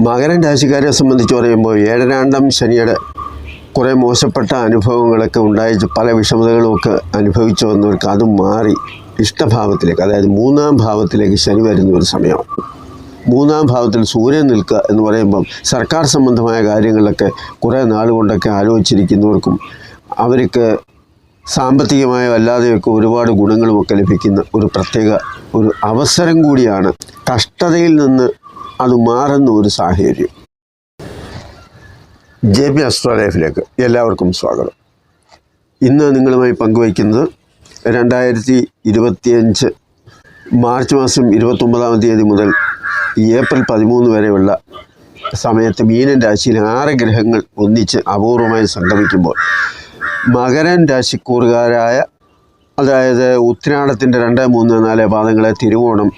മകരൻ രാശിക്കാരെ സംബന്ധിച്ച് പറയുമ്പോൾ ഏഴരാണ്ടം ശനിയുടെ കുറേ മോശപ്പെട്ട അനുഭവങ്ങളൊക്കെ ഉണ്ടായി പല വിഷമതകളുമൊക്കെ അനുഭവിച്ചു വന്നവർക്ക് അത് മാറി ഇഷ്ടഭാവത്തിലേക്ക് അതായത് മൂന്നാം ഭാവത്തിലേക്ക് ശനി വരുന്ന ഒരു സമയമാണ്. മൂന്നാം ഭാവത്തിൽ സൂര്യൻ നിൽക്കുക എന്ന് പറയുമ്പം സർക്കാർ സംബന്ധമായ കാര്യങ്ങളിലൊക്കെ കുറേ നാളുകൊണ്ടൊക്കെ ആലോചിച്ചിരിക്കുന്നവർക്കും അവർക്ക് സാമ്പത്തികമായോ അല്ലാതെയൊക്കെ ഒരുപാട് ഗുണങ്ങളുമൊക്കെ ലഭിക്കുന്ന ഒരു പ്രത്യേക ഒരു അവസരം കൂടിയാണ് കഷ്ടതയിൽ നിന്ന് അത് മാറുന്ന ഒരു സാഹചര്യം. ജെ പി അസ്ട്രോ ലൈഫിലേക്ക് എല്ലാവർക്കും സ്വാഗതം. ഇന്ന് നിങ്ങളുമായി പങ്കുവയ്ക്കുന്നത് രണ്ടായിരത്തി ഇരുപത്തിയഞ്ച് മാർച്ച് മാസം ഇരുപത്തൊമ്പതാം തീയതി മുതൽ ഏപ്രിൽ പതിമൂന്ന് വരെയുള്ള സമയത്ത് മീനൻ രാശിയിൽ ആറ് ഗ്രഹങ്ങൾ ഒന്നിച്ച് അപൂർവമായി സംഗമിക്കുമ്പോൾ മകരൻ രാശിക്കൂറുകാരായ അതായത് ഉത്രാടത്തിന്റെ രണ്ട് മൂന്ന് നാല് പാദങ്ങളെ തിരുവോണം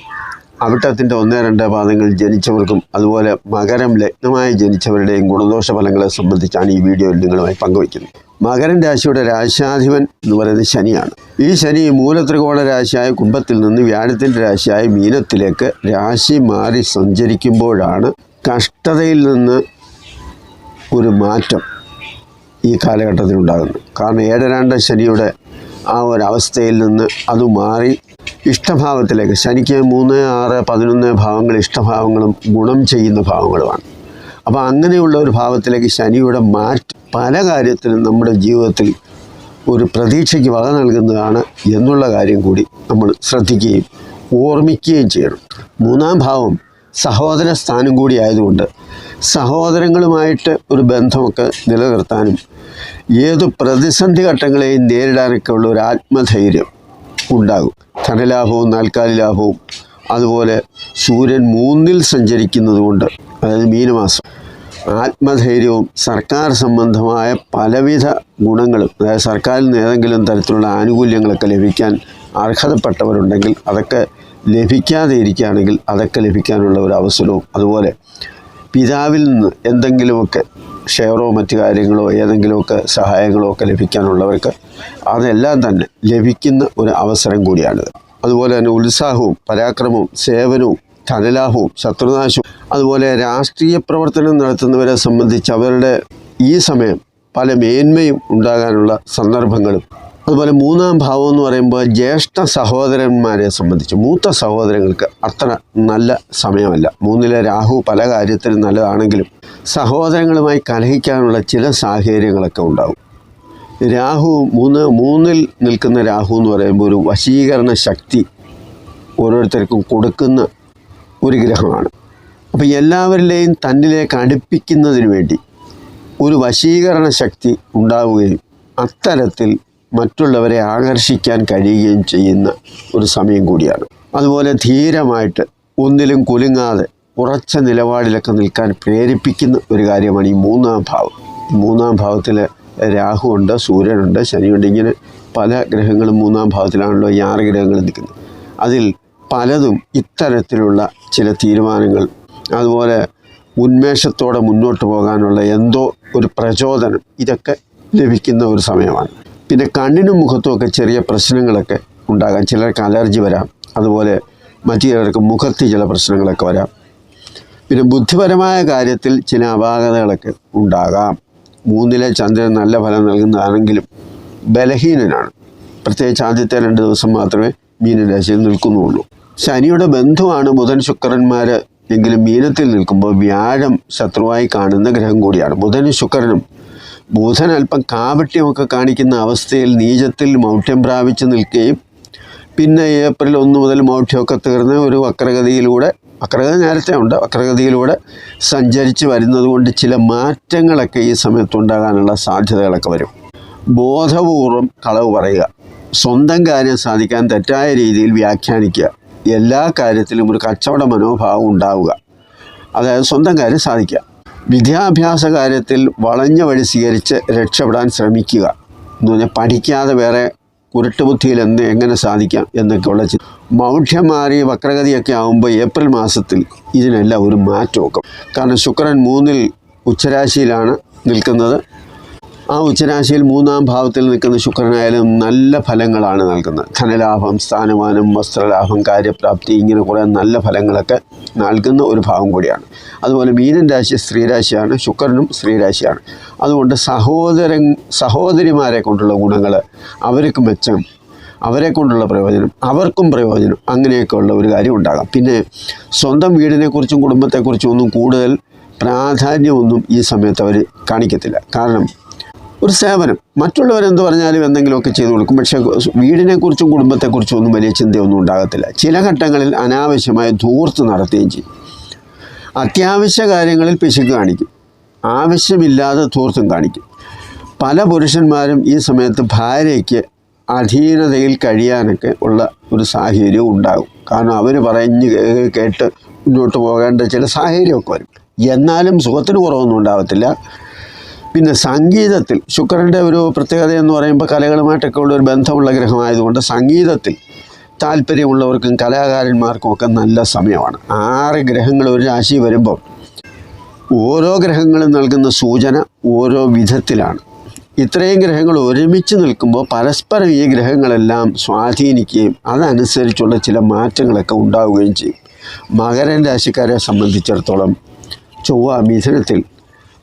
അവിട്ടത്തിന്റെ ഒന്ന് രണ്ട് പാദങ്ങൾ ജനിച്ചവർക്കും അതുപോലെ മകരം ലഗ്നമായി ജനിച്ചവരുടെയും ഗുണദോഷ ഫലങ്ങളെ സംബന്ധിച്ചാണ് ഈ വീഡിയോയിൽ നിങ്ങളുമായി പങ്കുവയ്ക്കുന്നത്. മകരൻ രാശിയുടെ രാശാധിപൻ എന്ന് പറയുന്നത് ശനിയാണ്. ഈ ശനി മൂലത്രികോണ രാശിയായ കുംഭത്തിൽ നിന്ന് വ്യാഴത്തിന്റെ രാശിയായ മീനത്തിലേക്ക് രാശി മാറി സഞ്ചരിക്കുമ്പോഴാണ് കഷ്ടതയിൽ നിന്ന് ഒരു മാറ്റം ഈ കാലഘട്ടത്തിൽ ഉണ്ടാകുന്നത് കാരണം ഏഴരാണ്ട ശനിയുടെ ആ ഒരവസ്ഥയിൽ നിന്ന് അത് മാറി ഇഷ്ടഭാവത്തിലേക്ക്. ശനിക്ക് മൂന്ന് ആറ് പതിനൊന്ന് ഭാവങ്ങൾ ഇഷ്ടഭാവങ്ങളും ഗുണം ചെയ്യുന്ന ഭാവങ്ങളുമാണ്. അപ്പോൾ അങ്ങനെയുള്ള ഒരു ഭാവത്തിലേക്ക് ശനിയുടെ മാറ്റം പല കാര്യത്തിലും നമ്മുടെ ജീവിതത്തിൽ ഒരു പ്രതീക്ഷയ്ക്ക് വക നൽകുന്നതാണ് എന്നുള്ള കാര്യം കൂടി നമ്മൾ ശ്രദ്ധിക്കുകയും ഓർമ്മിക്കുകയും ചെയ്യണം. മൂന്നാം ഭാവം സഹോദര സ്ഥാനം കൂടി ആയതുകൊണ്ട് സഹോദരങ്ങളുമായിട്ട് ഒരു ബന്ധമൊക്കെ നിലനിർത്താനും ഏത് പ്രതിസന്ധി ഘട്ടങ്ങളെയും നേരിടാനൊക്കെ ഉള്ള ഒരു ആത്മധൈര്യം ഉണ്ടാകും. ധനലാഭവും നാൽക്കാലി ലാഭവും. അതുപോലെ സൂര്യൻ മൂന്നിൽ സഞ്ചരിക്കുന്നത് കൊണ്ട് അതായത് മീനമാസം ആത്മധൈര്യവും സർക്കാർ സംബന്ധമായ പലവിധ ഗുണങ്ങളും അതായത് സർക്കാരിൽ നിന്ന് ഏതെങ്കിലും തരത്തിലുള്ള ആനുകൂല്യങ്ങളൊക്കെ ലഭിക്കാൻ അർഹതപ്പെട്ടവരുണ്ടെങ്കിൽ അതൊക്കെ ലഭിക്കാതെ ഇരിക്കുകയാണെങ്കിൽ അതൊക്കെ ലഭിക്കാനുള്ള ഒരു അവസരവും. അതുപോലെ പിതാവിൽ നിന്ന് എന്തെങ്കിലുമൊക്കെ ഷെയറോ മറ്റു കാര്യങ്ങളോ ഏതെങ്കിലുമൊക്കെ സഹായങ്ങളോ ഒക്കെ ലഭിക്കാനുള്ളവർക്ക് അതെല്ലാം തന്നെ ലഭിക്കുന്ന ഒരു അവസരം കൂടിയാണിത്. അതുപോലെ തന്നെ ഉത്സാഹവും പരാക്രമവും സേവനവും ധനലാഭവും ശത്രുനാശവും അതുപോലെ രാഷ്ട്രീയ പ്രവർത്തനം നടത്തുന്നവരെ സംബന്ധിച്ച് അവരുടെ ഈ സമയം പല മേന്മയും ഉണ്ടാകാനുള്ള സന്ദർഭങ്ങളും അതുപോലെ മൂന്നാം ഭാവം എന്ന് പറയുമ്പോൾ ജ്യേഷ്ഠ സഹോദരന്മാരെ സംബന്ധിച്ച് മൂത്ത സഹോദരങ്ങൾക്ക് അത്ര നല്ല സമയമല്ല. മൂന്നിലെ രാഹു പല കാര്യത്തിലും നല്ലതാണെങ്കിലും സഹോദരങ്ങളുമായി കലഹിക്കാനുള്ള ചില സാഹചര്യങ്ങളൊക്കെ ഉണ്ടാകും. രാഹു മൂന്ന് മൂന്നിൽ നിൽക്കുന്ന രാഹു എന്ന് പറയുമ്പോൾ ഒരു വശീകരണ ശക്തി ഓരോരുത്തർക്കും കൊടുക്കുന്ന ഒരു ഗ്രഹമാണ്. അപ്പോൾ എല്ലാവരിലെയും തന്നിലേക്ക് അടുപ്പിക്കുന്നതിന് വേണ്ടി ഒരു വശീകരണ ശക്തി ഉണ്ടാവുകയും അത്തരത്തിൽ മറ്റുള്ളവരെ ആകർഷിക്കാൻ കഴിയുകയും ചെയ്യുന്ന ഒരു സമയം കൂടിയാണ്. അതുപോലെ ധീരമായിട്ട് ഒന്നിലും കുലുങ്ങാതെ ഉറച്ച നിലപാടിലൊക്കെ നിൽക്കാൻ പ്രേരിപ്പിക്കുന്ന ഒരു കാര്യമാണ് ഈ മൂന്നാം ഭാവം. മൂന്നാം ഭാവത്തിൽ രാഹു ഉണ്ട് സൂര്യനുണ്ട് ശനിയുണ്ട് ഇങ്ങനെ പല ഗ്രഹങ്ങളും മൂന്നാം ഭാവത്തിലാണല്ലോ ഈ ആറ് ഗ്രഹങ്ങൾ നിൽക്കുന്നത്. അതിൽ പലതും ഇത്തരത്തിലുള്ള ചില തീരുമാനങ്ങൾ അതുപോലെ ഉന്മേഷത്തോടെ മുന്നോട്ട് പോകാനുള്ള എന്തോ ഒരു പ്രചോദനം ഇതൊക്കെ ലഭിക്കുന്ന ഒരു സമയമാണ്. പിന്നെ കണ്ണിനും മുഖത്തുമൊക്കെ ചെറിയ പ്രശ്നങ്ങളൊക്കെ ഉണ്ടാകാം. ചിലർക്ക് അലർജി വരാം. അതുപോലെ മറ്റു ചിലർക്ക് മുഖത്ത് ചില പ്രശ്നങ്ങളൊക്കെ വരാം. പിന്നെ ബുദ്ധിപരമായ കാര്യത്തിൽ ചില അപാകതകളൊക്കെ ഉണ്ടാകാം. മൂന്നിലെ ചന്ദ്രൻ നല്ല ഫലം നൽകുന്നതാണെങ്കിലും ബലഹീനനാണ്. പ്രത്യേകിച്ച് ആദ്യത്തെ രണ്ട് ദിവസം മാത്രമേ മീനരാശിയിൽ നിൽക്കുന്നുള്ളൂ. ശനിയുടെ ബന്ധുവാണ് ബുധൻ ശുക്രന്മാർ എങ്കിലും മീനത്തിൽ നിൽക്കുമ്പോൾ വ്യാഴം ശത്രുവായി കാണുന്ന ഗ്രഹം കൂടിയാണ്. ബുധനും ശുക്രനും ബുധൻ അല്പം കാപട്യമൊക്കെ കാണിക്കുന്ന അവസ്ഥയിൽ നീചത്തിൽ മൗഢ്യം പ്രാപിച്ച് നിൽക്കുകയും പിന്നെ ഏപ്രിൽ ഒന്ന് മുതൽ മൗഢ്യമൊക്കെ തീർന്ന് ഒരു വക്രഗതിയിലൂടെ വക്രഗതി നേരത്തെ ഉണ്ട് വക്രഗതിയിലൂടെ സഞ്ചരിച്ച് വരുന്നത് കൊണ്ട് ചില മാറ്റങ്ങളൊക്കെ ഈ സമയത്തുണ്ടാകാനുള്ള സാധ്യതകളൊക്കെ വരും. ബോധപൂർവം കളവ് പറയുക. സ്വന്തം കാര്യം സാധിക്കാൻ തെറ്റായ രീതിയിൽ വ്യാഖ്യാനിക്കുക. എല്ലാ കാര്യത്തിലും ഒരു കച്ചവട മനോഭാവം ഉണ്ടാവുക. അതായത് സ്വന്തം കാര്യം സാധിക്കുക. വിദ്യാഭ്യാസ കാര്യത്തിൽ വളഞ്ഞ വഴി സ്വീകരിച്ച് രക്ഷപ്പെടാൻ ശ്രമിക്കുക എന്ന് പറഞ്ഞാൽ പഠിക്കാതെ വേറെ കുരുട്ടുബുദ്ധിയിൽ എന്ന് എങ്ങനെ സാധിക്കാം എന്നൊക്കെയുള്ള ഉള്ള മൗഢ്യം മാറി വക്രഗതിയൊക്കെ ആകുമ്പോൾ ഏപ്രിൽ മാസത്തിൽ ഇതിനെല്ലാം ഒരു മാറ്റമൊക്കെ കാരണം ശുക്രൻ മൂന്നിൽ ഉച്ചരാശിയിലാണ് നിൽക്കുന്നത്. ആ ഉച്ചരാശിയിൽ മൂന്നാം ഭാവത്തിൽ നിൽക്കുന്ന ശുക്രനായാലും നല്ല ഫലങ്ങളാണ് നൽകുന്നത്. ധനലാഭം സ്ഥാനമാനം വസ്ത്രലാഭം കാര്യപ്രാപ്തി ഇങ്ങനെ കുറേ നല്ല ഫലങ്ങളൊക്കെ നൽകുന്ന ഒരു ഭാവം കൂടിയാണ്. അതുപോലെ മീനൻ രാശി സ്ത്രീരാശിയാണ് ശുക്രനും സ്ത്രീരാശിയാണ്. അതുകൊണ്ട് സഹോദരൻ സഹോദരിമാരെ കൊണ്ടുള്ള ഗുണങ്ങൾ അവർക്ക് മെച്ചം അവരെ കൊണ്ടുള്ള പ്രയോജനം അവർക്കും പ്രയോജനം അങ്ങനെയൊക്കെയുള്ള ഒരു കാര്യം ഉണ്ടാകാം. പിന്നെ സ്വന്തം വീടിനെക്കുറിച്ചും കുടുംബത്തെക്കുറിച്ചും ഒന്നും കൂടുതൽ പ്രാധാന്യമൊന്നും ഈ സമയത്ത് അവർ കാണിക്കത്തില്ല. കാരണം ഒരു സേവനം. മറ്റുള്ളവരെന്ത് പറഞ്ഞാലും എന്തെങ്കിലുമൊക്കെ ചെയ്തു കൊടുക്കും. പക്ഷേ വീടിനെക്കുറിച്ചും കുടുംബത്തെക്കുറിച്ചും ഒന്നും വലിയ ചിന്തയൊന്നും ഉണ്ടാകത്തില്ല. ചില ഘട്ടങ്ങളിൽ അനാവശ്യമായ ധൂർത്ത് നടത്തുകയും ചെയ്യും. അത്യാവശ്യ കാര്യങ്ങളിൽ പിശുക്ക് കാണിക്കും. ആവശ്യമില്ലാതെ ധൂർത്തും കാണിക്കും. പല പുരുഷന്മാരും ഈ സമയത്ത് ഭാര്യയ്ക്ക് അധീനതയിൽ കഴിയാനൊക്കെ ഉള്ള ഒരു സാഹചര്യവും ഉണ്ടാകും. കാരണം അവർ പറഞ്ഞ് കേട്ട് മുന്നോട്ട് പോകേണ്ട ചില സാഹചര്യമൊക്കെ വരും. എന്നാലും സുഖത്തിന് കുറവൊന്നും ഉണ്ടാകത്തില്ല പിന്നെ സംഗീതത്തിൽ ശുക്രന്റെ ഒരു പ്രത്യേകത എന്ന് പറയുമ്പോൾ കലകളുമായിട്ടൊക്കെ ഉള്ള ഒരു ബന്ധമുള്ള ഗ്രഹമായതുകൊണ്ട് സംഗീതത്തിൽ താല്പര്യമുള്ളവർക്കും കലാകാരന്മാർക്കും ഒക്കെ നല്ല സമയമാണ്. ആറ് ഗ്രഹങ്ങൾ ഒരു രാശി വരുമ്പോൾ ഓരോ ഗ്രഹങ്ങളും നൽകുന്ന സൂചന ഓരോ വിധത്തിലാണ്. ഇത്രയും ഗ്രഹങ്ങൾ ഒരുമിച്ച് നിൽക്കുമ്പോൾ പരസ്പരം ഈ ഗ്രഹങ്ങളെല്ലാം സ്വാധീനിക്കുകയും അതനുസരിച്ചുള്ള ചില മാറ്റങ്ങളൊക്കെ ഉണ്ടാവുകയും ചെയ്യും. മകരൻ രാശിക്കാരെ സംബന്ധിച്ചിടത്തോളം ചൊവ്വ മിഥുനത്തിൽ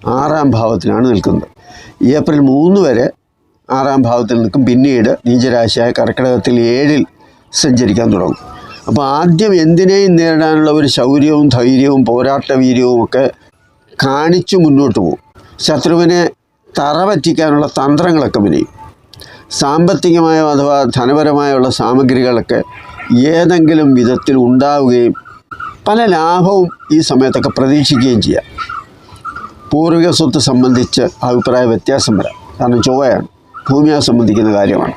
ആറാം ഭാവത്തിലാണ് നിൽക്കുന്നത്. ഏപ്രിൽ മൂന്ന് വരെ ആറാം ഭാവത്തിൽ നിൽക്കും. പിന്നീട് നീചരാശിയായ കർക്കിടകത്തിൽ ഏഴിൽ സഞ്ചരിക്കാൻ തുടങ്ങും. അപ്പോൾ ആദ്യം എന്തിനേയും നേരിടാനുള്ള ഒരു ശൗര്യവും ധൈര്യവും പോരാട്ട വീര്യവും ഒക്കെ കാണിച്ചു മുന്നോട്ട് പോകും. ശത്രുവിനെ തറ പറ്റിക്കാനുള്ള തന്ത്രങ്ങളൊക്കെ വിനയും. സാമ്പത്തികമായോ അഥവാ ധനപരമായുള്ള സാമഗ്രികളൊക്കെ ഏതെങ്കിലും വിധത്തിൽ ഉണ്ടാവുകയും പല ലാഭവും ഈ സമയത്തൊക്കെ പ്രതീക്ഷിക്കുകയും ചെയ്യാം. പൂർവിക സ്വത്ത് സംബന്ധിച്ച് അഭിപ്രായ വ്യത്യാസം വരാം. കാരണം ചൊവ്വയാണ്. ഭൂമിയെ സംബന്ധിക്കുന്ന കാര്യമാണ്.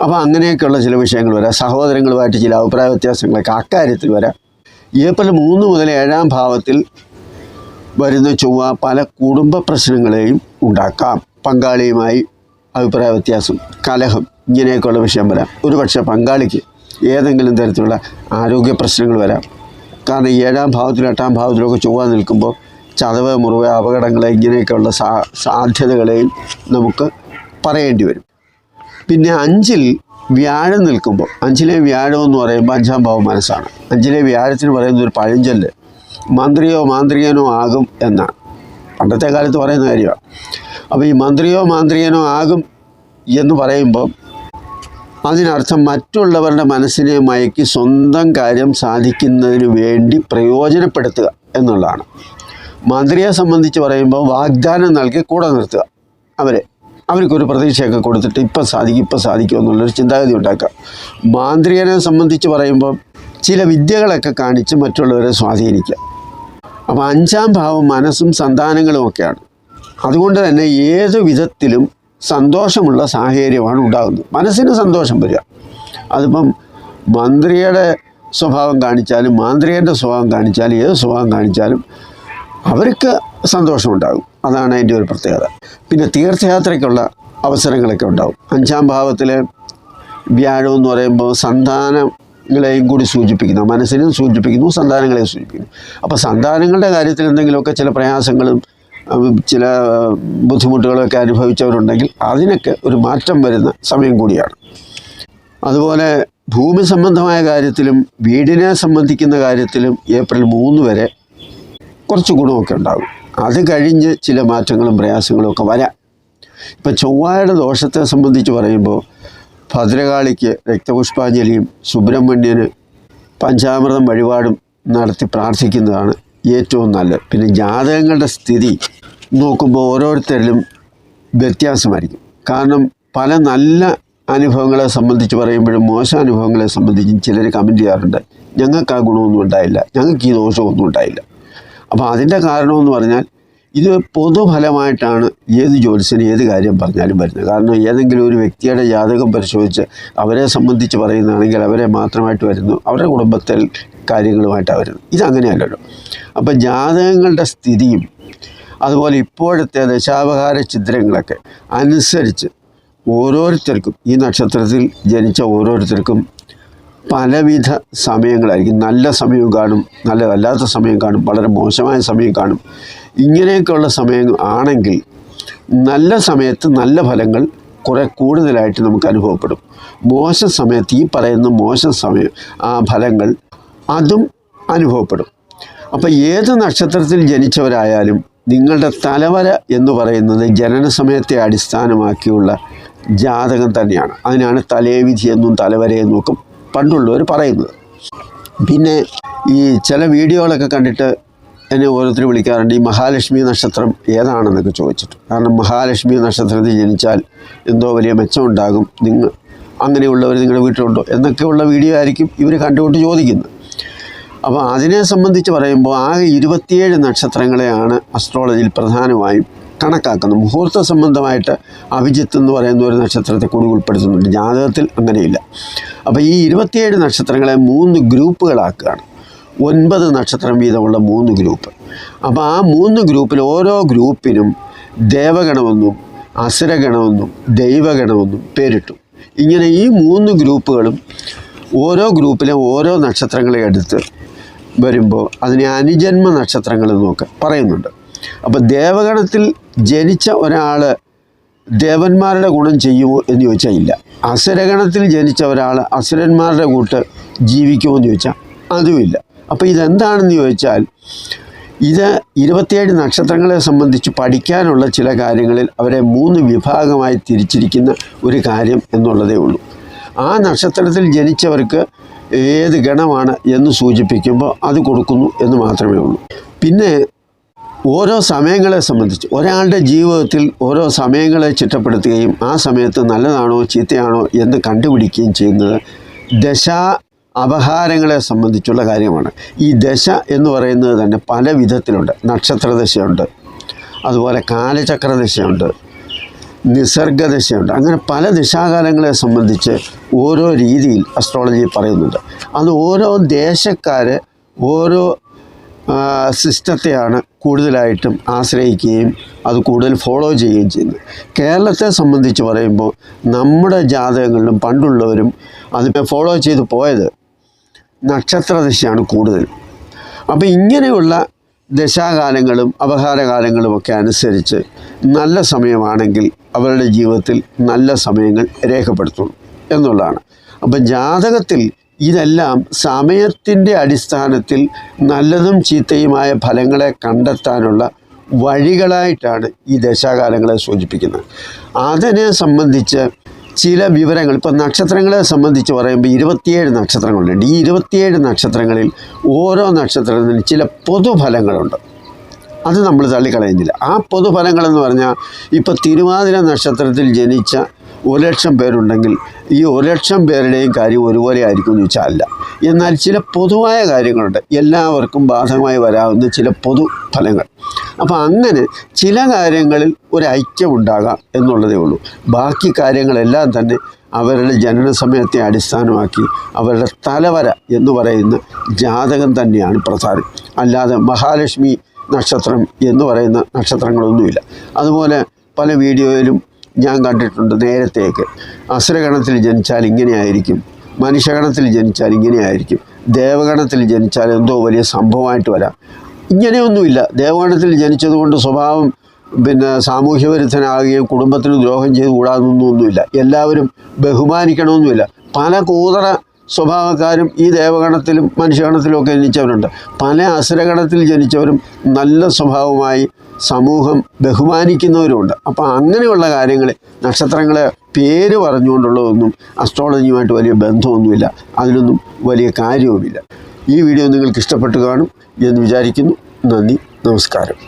അപ്പോൾ അങ്ങനെയൊക്കെയുള്ള ചില വിഷയങ്ങൾ വരാം. സഹോദരങ്ങളുമായിട്ട് ചില അഭിപ്രായ വ്യത്യാസങ്ങളൊക്കെ അക്കാര്യത്തിൽ വരാം. ഏപ്രിൽ മൂന്ന് മുതൽ ഏഴാം ഭാവത്തിൽ വരുന്ന ചൊവ്വ പല കുടുംബ പ്രശ്നങ്ങളെയും ഉണ്ടാക്കാം. പങ്കാളിയുമായി അഭിപ്രായ വ്യത്യാസം കലഹം ഇങ്ങനെയൊക്കെയുള്ള വിഷയം വരാം. ഒരുപക്ഷെ പങ്കാളിക്ക് ഏതെങ്കിലും തരത്തിലുള്ള ആരോഗ്യ പ്രശ്നങ്ങൾ വരാം. കാരണം ഏഴാം ഭാവത്തിലും എട്ടാം ഭാവത്തിലൊക്കെ ചൊവ്വ നിൽക്കുമ്പോൾ ചതവ് മുറിവ് അപകടങ്ങൾ ഇങ്ങനെയൊക്കെയുള്ള സാ സാധ്യതകളെയും നമുക്ക് പറയേണ്ടി വരും. പിന്നെ അഞ്ചിൽ വ്യാഴം നിൽക്കുമ്പോൾ അഞ്ചിലെ വ്യാഴം എന്ന് പറയുമ്പോൾ അഞ്ചാം ഭാവം മനസ്സാണ്. അഞ്ചിലെ വ്യാഴത്തിന് പറയുന്ന ഒരു പഴഞ്ചൊല്ല് മന്ത്രിയോ മാന്ത്രികനോ ആകും എന്നാണ്. പണ്ടത്തെ കാലത്ത് പറയുന്ന കാര്യമാണ്. അപ്പോൾ ഈ മന്ത്രിയോ മാന്ത്രികനോ ആകും എന്ന് പറയുമ്പോൾ അതിനർത്ഥം മറ്റുള്ളവരുടെ മനസ്സിനെ മയക്കി സ്വന്തം കാര്യം സാധിക്കുന്നതിന് വേണ്ടി പ്രയോജനപ്പെടുത്തുക എന്നുള്ളതാണ്. മന്ത്രിയെ സംബന്ധിച്ച് പറയുമ്പോൾ വാഗ്ദാനം നൽകി കൂടെ നിർത്തുക. അവരെ. അവർക്കൊരു പ്രതീക്ഷയൊക്കെ കൊടുത്തിട്ട് ഇപ്പം സാധിക്കും ഇപ്പം സാധിക്കും എന്നുള്ളൊരു ചിന്താഗതി ഉണ്ടാക്കുക മാന്ത്രികനെ സംബന്ധിച്ച് പറയുമ്പോൾ ചില വിദ്യകളൊക്കെ കാണിച്ച് മറ്റുള്ളവരെ സ്വാധീനിക്കുക. അപ്പോൾ അഞ്ചാം ഭാവം മനസ്സും സന്താനങ്ങളും ഒക്കെയാണ്. അതുകൊണ്ട് തന്നെ ഏത് വിധത്തിലും സന്തോഷമുള്ള സാഹചര്യമാണ് ഉണ്ടാകുന്നത്. മനസ്സിന് സന്തോഷം വരിക. അതിപ്പം മന്ത്രിയുടെ സ്വഭാവം കാണിച്ചാലും മാന്ത്രികന്റെ സ്വഭാവം കാണിച്ചാലും ഏത് സ്വഭാവം കാണിച്ചാലും അവർക്ക് സന്തോഷമുണ്ടാകും. അതാണ് അതിന്റെ ഒരു പ്രത്യേകത. പിന്നെ തീർത്ഥയാത്രയ്ക്കുള്ള അവസരങ്ങളൊക്കെ ഉണ്ടാകും. അഞ്ചാം ഭാവത്തിലെ വ്യാഴം എന്ന് പറയുമ്പോൾ സന്താനങ്ങളെയും കൂടി സൂചിപ്പിക്കുന്നു. മനസ്സിനും സൂചിപ്പിക്കുന്നു സന്താനങ്ങളെയും സൂചിപ്പിക്കുന്നു. അപ്പോൾ സന്താനങ്ങളുടെ കാര്യത്തിൽ എന്തെങ്കിലുമൊക്കെ ചില പ്രയാസങ്ങളും ചില ബുദ്ധിമുട്ടുകളൊക്കെ അനുഭവിച്ചവരുണ്ടെങ്കിൽ അതിനൊക്കെ ഒരു മാറ്റം വരുന്ന സമയം കൂടിയാണ്. അതുപോലെ ഭൂമി സംബന്ധമായ കാര്യത്തിലും വീടിനെ സംബന്ധിക്കുന്ന കാര്യത്തിലും ഏപ്രിൽ മൂന്ന് വരെ കുറച്ച് ഗുണമൊക്കെ ഉണ്ടാകും. അത് കഴിഞ്ഞ് ചില മാറ്റങ്ങളും പ്രയാസങ്ങളും ഒക്കെ വരാം. ഇപ്പം ചൊവ്വായുടെ ദോഷത്തെ സംബന്ധിച്ച് പറയുമ്പോൾ ഭദ്രകാളിക്ക് രക്തപുഷ്പാഞ്ജലിയും സുബ്രഹ്മണ്യന് പഞ്ചാമൃതം വഴിപാടും നടത്തി പ്രാർത്ഥിക്കുന്നതാണ് ഏറ്റവും നല്ലത്. പിന്നെ ജാതകങ്ങളുടെ സ്ഥിതി നോക്കുമ്പോൾ ഓരോരുത്തരിലും വ്യത്യാസമായിരിക്കും. കാരണം പല നല്ല അനുഭവങ്ങളെ സംബന്ധിച്ച് പറയുമ്പോഴും മോശം അനുഭവങ്ങളെ സംബന്ധിച്ചും ചിലർ കമന്റ് ചെയ്യാറുണ്ട്. ഞങ്ങൾക്ക് ആ ഗുണമൊന്നും ഉണ്ടായില്ല. ഞങ്ങൾക്ക് ഈ ദോഷമൊന്നും ഉണ്ടായില്ല. അപ്പോൾ അതിന്റെ കാരണമെന്ന് പറഞ്ഞാൽ ഇത് പൊതുഫലമായിട്ടാണ് ഏത് ജോലിസിന് ഏത് കാര്യം പറഞ്ഞാലും വരുന്നത്. കാരണം ഏതെങ്കിലും ഒരു വ്യക്തിയുടെ ജാതകം പരിശോധിച്ച് അവരെ സംബന്ധിച്ച് പറയുന്നതാണെങ്കിൽ അവരെ മാത്രമായിട്ട് വരുന്നു. അവരുടെ കുടുംബത്തിൽ കാര്യങ്ങളുമായിട്ടാണ് വരുന്നത് ഇതങ്ങനെയല്ലല്ലോ. അപ്പം ജാതകങ്ങളുടെ സ്ഥിതിയും അതുപോലെ ഇപ്പോഴത്തെ ദശാവഹാര ചിത്രങ്ങളൊക്കെ അനുസരിച്ച് ഓരോരുത്തർക്കും ഈ നക്ഷത്രത്തിൽ ജനിച്ച ഓരോരുത്തർക്കും പലവിധ സമയങ്ങളായിരിക്കും. നല്ല സമയം കാണും നല്ല അല്ലാത്ത സമയം കാണും വളരെ മോശമായ സമയം കാണും. ഇങ്ങനെയൊക്കെയുള്ള സമയം ആണെങ്കിൽ നല്ല സമയത്ത് നല്ല ഫലങ്ങൾ കുറേ കൂടുതലായിട്ട് നമുക്ക് അനുഭവപ്പെടും. മോശം സമയത്ത് ഈ പറയുന്ന മോശം സമയം ആ ഫലങ്ങൾ അതും അനുഭവപ്പെടും. അപ്പോൾ ഏത് നക്ഷത്രത്തിൽ ജനിച്ചവരായാലും നിങ്ങളുടെ തലവര എന്ന് പറയുന്നത് ജനന സമയത്തെ അടിസ്ഥാനമാക്കിയുള്ള ജാതകം തന്നെയാണ്. അതിനാണ് തലേവിധി എന്നും തലവര പണ്ടുള്ളവർ പറയുന്നത്. പിന്നെ ഈ ചില വീഡിയോകളൊക്കെ കണ്ടിട്ട് എന്നെ ഓരോരുത്തർ വിളിക്കാറുണ്ട് ഈ മഹാലക്ഷ്മി നക്ഷത്രം ഏതാണെന്നൊക്കെ ചോദിച്ചിട്ട്. കാരണം മഹാലക്ഷ്മി നക്ഷത്രത്തിൽ ജനിച്ചാൽ എന്തോ വലിയ മെച്ചമുണ്ടാകും. നിങ്ങൾ അങ്ങനെയുള്ളവർ നിങ്ങളുടെ വീട്ടിലുണ്ടോ? എന്നൊക്കെയുള്ള വീഡിയോ ആയിരിക്കും ഇവർ കണ്ടുകൊണ്ട് ചോദിക്കുന്നത്. അപ്പോൾ അതിനെ സംബന്ധിച്ച് പറയുമ്പോൾ ആകെ ഇരുപത്തിയേഴ് നക്ഷത്രങ്ങളെയാണ് അസ്ട്രോളജിയിൽ പ്രധാനമായും കണക്കാക്കുന്നത് മുഹൂർത്ത സംബന്ധമായിട്ട് അഭിജിത്ത് എന്ന് പറയുന്ന ഒരു നക്ഷത്രത്തെ കൂടി ഉൾപ്പെടുത്തുന്നുണ്ട്. ജാതകത്തിൽ അങ്ങനെയില്ല. അപ്പോൾ ഈ ഇരുപത്തിയേഴ് നക്ഷത്രങ്ങളെ മൂന്ന് ഗ്രൂപ്പുകളാക്കുകയാണ്. ഒൻപത് നക്ഷത്രം വീതമുള്ള മൂന്ന് ഗ്രൂപ്പ്. അപ്പോൾ ആ മൂന്ന് ഗ്രൂപ്പിൽ ഓരോ ഗ്രൂപ്പിനും ദേവഗണമെന്നും അസുരഗണമെന്നും ദൈവഗണമെന്നും പേരിട്ടു. ഇങ്ങനെ ഈ മൂന്ന് ഗ്രൂപ്പുകളും ഓരോ ഗ്രൂപ്പിലെ ഓരോ നക്ഷത്രങ്ങളെ എടുത്ത് വരുമ്പോൾ അതിനെ അനുജന്മ നക്ഷത്രങ്ങൾ എന്നൊക്കെ പറയുന്നുണ്ട്. അപ്പോൾ ദേവഗണത്തിൽ ജനിച്ച ഒരാൾ ദേവന്മാരുടെ ഗുണം ചെയ്യുമോ എന്ന് ചോദിച്ചാൽ ഇല്ല. അസുരഗണത്തിൽ ജനിച്ച ഒരാൾ അസുരന്മാരുടെ കൂട്ട് ജീവിക്കുമോ എന്ന് ചോദിച്ചാൽ അതുമില്ല അപ്പോൾ ഇതെന്താണെന്ന് ചോദിച്ചാൽ ഇത് ഇരുപത്തിയേഴ് നക്ഷത്രങ്ങളെ സംബന്ധിച്ച് പഠിക്കാനുള്ള ചില കാര്യങ്ങളിൽ അവരെ മൂന്ന് വിഭാഗമായി തിരിച്ചിരിക്കുന്ന ഒരു കാര്യം എന്നുള്ളതേ ഉള്ളൂ. ആ നക്ഷത്രത്തിൽ ജനിച്ചവർക്ക് ഏത് ഗണമാണ് എന്ന് സൂചിപ്പിക്കുമ്പോൾ അത് കൊടുക്കുന്നു എന്ന് മാത്രമേ ഉള്ളൂ. പിന്നെ ഓരോ സമയങ്ങളെ സംബന്ധിച്ച് ഒരാളുടെ ജീവിതത്തിൽ ഓരോ സമയങ്ങളെ ചിട്ടപ്പെടുത്തുകയും ആ സമയത്ത് നല്ലതാണോ ചീത്തയാണോ എന്ന് കണ്ടുപിടിക്കുകയും ചെയ്യുന്നത് ദശ അപഹാരങ്ങളെ സംബന്ധിച്ചുള്ള കാര്യമാണ്. ഈ ദശ എന്ന് പറയുന്നത് തന്നെ പല വിധത്തിലുണ്ട്. നക്ഷത്രദശയുണ്ട് അതുപോലെ കാലചക്രദശയുണ്ട് നിസർഗദശയുണ്ട് അങ്ങനെ പല ദിശാകാലങ്ങളെ സംബന്ധിച്ച് ഓരോ രീതിയിൽ അസ്ട്രോളജി പറയുന്നുണ്ട്. അത് ഓരോ ദേശക്കാർ ഓരോ സിസ്റ്റത്തെയാണ് കൂടുതലായിട്ടും ആശ്രയിക്കുകയും അത് കൂടുതൽ ഫോളോ ചെയ്യുകയും ചെയ്യുന്നത്. കേരളത്തെ സംബന്ധിച്ച് പറയുമ്പോൾ നമ്മുടെ ജാതകങ്ങളിലും പണ്ടുള്ളവരും അതിനെ ഫോളോ ചെയ്ത് പോയത് നക്ഷത്ര നക്ഷത്രദശയാണ് കൂടുതൽ. അപ്പോൾ ഇങ്ങനെയുള്ള ദശാകാലങ്ങളും അപഹാരകാലങ്ങളും ഒക്കെ അനുസരിച്ച് നല്ല സമയമാണെങ്കിൽ അവരുടെ ജീവിതത്തിൽ നല്ല സമയങ്ങൾ രേഖപ്പെടുത്തുള്ളൂ എന്നുള്ളതാണ്. അപ്പം ജാതകത്തിൽ ഇതെല്ലാം സമയത്തിന്റെ അടിസ്ഥാനത്തിൽ നല്ലതും ചീത്തയുമായ ഫലങ്ങളെ കണ്ടെത്താനുള്ള വഴികളായിട്ടാണ് ഈ ദശാകാലങ്ങളെ സൂചിപ്പിക്കുന്നത്. അതിനെ സംബന്ധിച്ച് ചില വിവരങ്ങൾ ഇപ്പം നക്ഷത്രങ്ങളെ സംബന്ധിച്ച് പറയുമ്പോൾ ഇരുപത്തിയേഴ് നക്ഷത്രങ്ങളുണ്ട്. ഈ ഇരുപത്തിയേഴ് നക്ഷത്രങ്ങളിൽ ഓരോ നക്ഷത്രത്തിനും ചില പൊതുഫലങ്ങളുണ്ട്. അത് നമ്മൾ തള്ളിക്കളയുന്നില്ല. ആ പൊതുഫലങ്ങളെന്ന് പറഞ്ഞാൽ ഇപ്പോൾ തിരുവാതിര നക്ഷത്രത്തിൽ ജനിച്ച ഒരു ലക്ഷം പേരുണ്ടെങ്കിൽ ഈ ഒരു ലക്ഷം പേരുടെയും കാര്യം ഒരുപോലെ ആയിരിക്കും എന്ന് വെച്ചാൽ അല്ല എന്നാൽ ചില പൊതുവായ കാര്യങ്ങളുണ്ട്. എല്ലാവർക്കും ബാധകമായി വരാവുന്ന ചില പൊതു ഫലങ്ങൾ. അപ്പോൾ അങ്ങനെ ചില കാര്യങ്ങളിൽ ഒരു ഐക്യം ഉണ്ടാകാം എന്നുള്ളതേ ഉള്ളൂ. ബാക്കി കാര്യങ്ങളെല്ലാം തന്നെ അവരുടെ ജനന സമയത്തെ അടിസ്ഥാനമാക്കി അവരുടെ തലവര എന്ന് പറയുന്ന ജാതകം തന്നെയാണ് പ്രധാനം. അല്ലാതെ മഹാലക്ഷ്മി നക്ഷത്രം എന്ന് പറയുന്ന നക്ഷത്രങ്ങളൊന്നുമില്ല. അതുപോലെ പല വീഡിയോയിലും ഞാൻ കണ്ടിട്ടുണ്ട് നേരത്തേക്ക് അസുരഗണത്തിൽ ജനിച്ചാൽ ഇങ്ങനെയായിരിക്കും. മനുഷ്യഗണത്തിൽ ജനിച്ചാൽ ഇങ്ങനെയായിരിക്കും. ദേവഗണത്തിൽ ജനിച്ചാൽ എന്തോ വലിയ സംഭവമായിട്ട് വരാം. ഇങ്ങനെയൊന്നുമില്ല. ദേവഗണത്തിൽ ജനിച്ചതുകൊണ്ട് സ്വഭാവം പിന്നെ സാമൂഹ്യ വിരുദ്ധനാകുകയും കുടുംബത്തിന് ദ്രോഹം ചെയ്ത് കൂടാതൊന്നുമില്ല. എല്ലാവരും ബഹുമാനിക്കണമെന്നുമില്ല. പല കൂതറ സ്വഭാവക്കാരും ഈ ദേവഗണത്തിലും മനുഷ്യഗണത്തിലും ഒക്കെ ജനിച്ചവരുണ്ട്. പല അസുരഗണത്തിൽ ജനിച്ചവരും നല്ല സ്വഭാവമായി സമൂഹം ബഹുമാനിക്കുന്നവരുമുണ്ട്. അപ്പോൾ അങ്ങനെയുള്ള കാര്യങ്ങൾ നക്ഷത്രങ്ങളെ പേര് പറഞ്ഞുകൊണ്ടുള്ളതൊന്നും അസ്ട്രോളജിയുമായിട്ട് വലിയ ബന്ധമൊന്നുമില്ല. അതിനൊന്നും വലിയ കാര്യവുമില്ല. ഈ വീഡിയോ നിങ്ങൾക്ക് ഇഷ്ടപ്പെട്ട് കാണും എന്ന് വിചാരിക്കുന്നു. നന്ദി നമസ്കാരം.